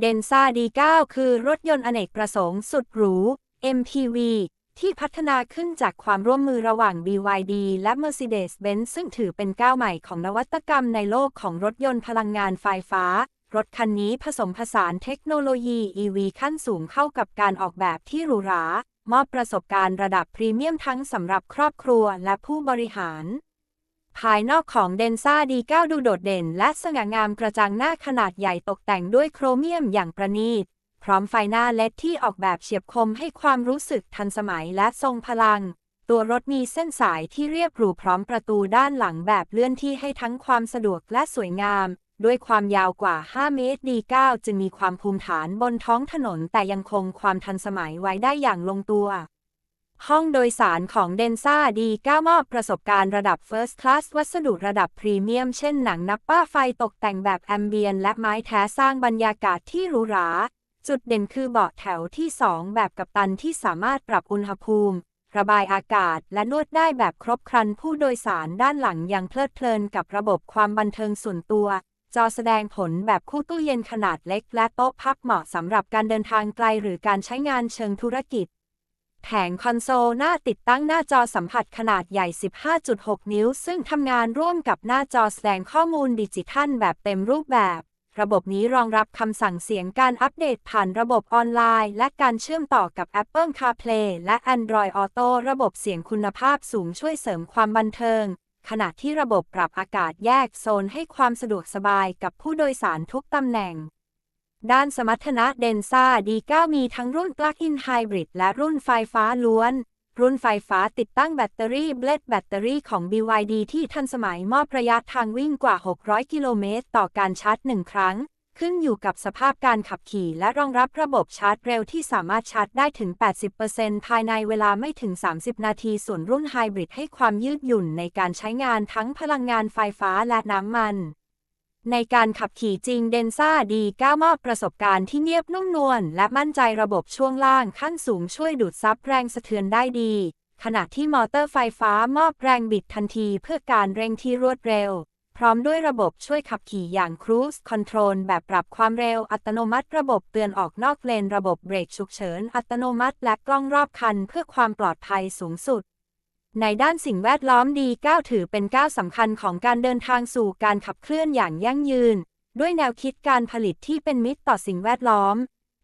เดนซา D9 คือรถยนต์อเนกประสงค์สุดหรู MPV ที่พัฒนาขึ้นจากความร่วมมือระหว่าง BYD และ Mercedes-Benz ซึ่งถือเป็นก้าวใหม่ของนวัตกรรมในโลกของรถยนต์พลังงานไฟฟ้า รถคันนี้ผสมผสานเทคโนโลยี EV ขั้นสูงเข้ากับการออกแบบที่หรูหรามอบประสบการณ์ระดับพรีเมียมทั้งสำหรับครอบครัวและผู้บริหาร ภายนอกของเดนซ่า D9 ดูโดดเด่น และสง่างามกระจังหน้าขนาดใหญ่ตกแต่งด้วยโครเมียมอย่างประณีต พร้อมไฟหน้าเลดที่ออกแบบเฉียบคมให้ความรู้สึกทันสมัยและทรงพลัง ตัวรถมีเส้นสายที่เรียบหรูพร้อมประตูด้านหลังแบบเลื่อนที่ให้ทั้งความสะดวกและสวยงาม ด้วยความยาวกว่า 5 เมตร D9 จึงมีความภูมิฐานบนท้องถนนแต่ยังคงความทันสมัยไว้ได้อย่างลงตัว ห้องโดยสารของเดนซ่าดีก้ามอบประสบการณ์ระดับ First Class วัสดุระดับพรีเมียม เช่นหนังนับป้าไฟตกแต่งแบบแอมเบียน และไม้แท้สร้างบรรยากาศที่หรูหรา จุดเด่นคือเบาะแถวที่ 2 แบบกัปตันที่สามารถปรับอุณหภูมิ ระบายอากาศและนวดได้แบบครบครันผู้โดยสารด้านหลังยังเพลิดเพลินกับระบบความบันเทิงส่วนตัว จอแสดงผลแบบคู่ตู้เย็นขนาดเล็ก และโต๊ะพับเหมาะสำหรับการเดินทางไกลหรือการใช้งานเชิงธุรกิจ แผงคอนโซลหน้าติดตั้งหน้าจอสัมผัสขนาดใหญ่ 15.6 นิ้ว ซึ่งทำงานร่วมกับหน้าจอแสดงข้อมูลดิจิทัลแบบเต็มรูปแบบ ระบบนี้รองรับคำสั่งเสียงการอัปเดตผ่านระบบออนไลน์ และการเชื่อมต่อกับ Apple CarPlay และ Android Auto ระบบเสียงคุณภาพสูงช่วยเสริมความบันเทิง ขณะที่ระบบปรับอากาศแยกโซนให้ความสะดวกสบายกับผู้โดยสารทุกตำแหน่ง ด้านสมรรถนะเดนซ่า D9 มีทั้งรุ่น Plug-in Hybrid และรุ่นไฟฟ้าล้วน รุ่นไฟฟ้าติดตั้งแบตเตอรี่เบลดแบตเตอรี่ของ BYD ที่ทันสมัยมอบระยะทางวิ่งกว่า 600 กิโลเมตร ต่อการชาร์จหนึ่งครั้ง ขึ้นอยู่กับสภาพการขับขี่และรองรับระบบชาร์จเร็วที่สามารถชาร์จได้ถึง 80%ภายในเวลาไม่ถึง 30 นาที ส่วนรุ่นไฮบริดให้ความยืดหยุ่นในการใช้งานทั้งพลังงานไฟฟ้าและน้ำมัน ในการขับขี่จริงเดนซ่าดีก้ามอบประสบการณ์ที่เงียบนุ่มนวลและมั่นใจระบบช่วงล่างขั้นสูงช่วยดูดซับแรงสะเทือนได้ดี ขณะที่มอเตอร์ไฟฟ้ามอบแรงบิดทันทีเพื่อการเร่งที่รวดเร็ว พร้อมด้วยระบบช่วยขับขี่อย่าง Cruise Control แบบปรับความเร็วอัตโนมัติระบบเตือนออกนอกเลนระบบเบรกฉุกเฉินอัตโนมัติและกล้องรอบคันเพื่อความปลอดภัยสูงสุด ในด้านสิ่งแวดล้อมดีก้าถือเป็นก้าวสำคัญของการเดินทางสู่การขับเคลื่อนอย่างยั่งยืน ด้วยแนวคิดการผลิตที่เป็นมิตรต่อสิ่งแวดล้อม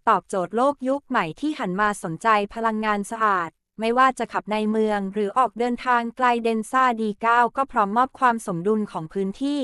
ตอบโจทย์โลกยุคใหม่ที่หันมาสนใจพลังงานสะอาด ไม่ว่าจะขับในเมืองหรือออกเดินทางไกลเดนซ่าดีก้าก็พร้อมมอบความสมดุลของพื้นที่